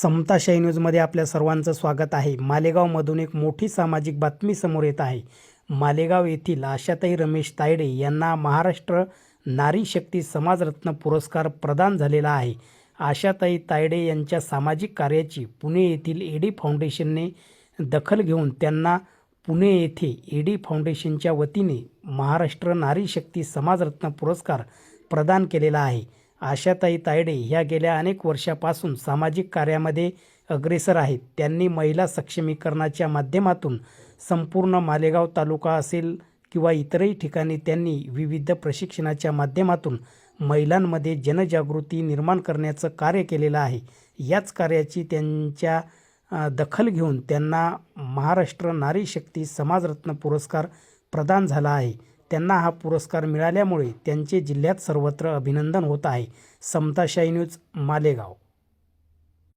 समता शाही न्यूजमध्ये आपल्या सर्वांचं स्वागत आहे. मालेगावमधून एक मोठी सामाजिक बातमी समोर येत आहे. मालेगाव येथील आशाताई रमेश तायडे यांना महाराष्ट्र नारी शक्ती समाजरत्न पुरस्कार प्रदान झालेला आहे. आशाताई तायडे यांच्या सामाजिक कार्याची पुणे येथील एडी फाउंडेशनने दखल घेऊन त्यांना पुणे येथे एडी फाउंडेशनच्या वतीने महाराष्ट्र नारी शक्ती समाजरत्न पुरस्कार प्रदान केलेला आहे. आशाताई तायडे ह्या गेल्या अनेक वर्षापासून सामाजिक कार्यामध्ये अग्रेसर आहेत. त्यांनी महिला सक्षमीकरणाच्या माध्यमातून संपूर्ण मालेगाव तालुका असेल किंवा इतरही ठिकाणी त्यांनी विविध प्रशिक्षणाच्या माध्यमातून महिलांमध्ये जनजागृती निर्माण करण्याचं कार्य केलेलं आहे. याच कार्याची त्यांच्या दखल घेऊन त्यांना महाराष्ट्र नारी शक्ती समाजरत्न पुरस्कार प्रदान झाला आहे. त्यांना हा पुरस्कार मिळाल्यामुळे त्यांचे जिल्ह्यात सर्वत्र अभिनंदन होत आहे. समताशाही न्यूज मालेगाव.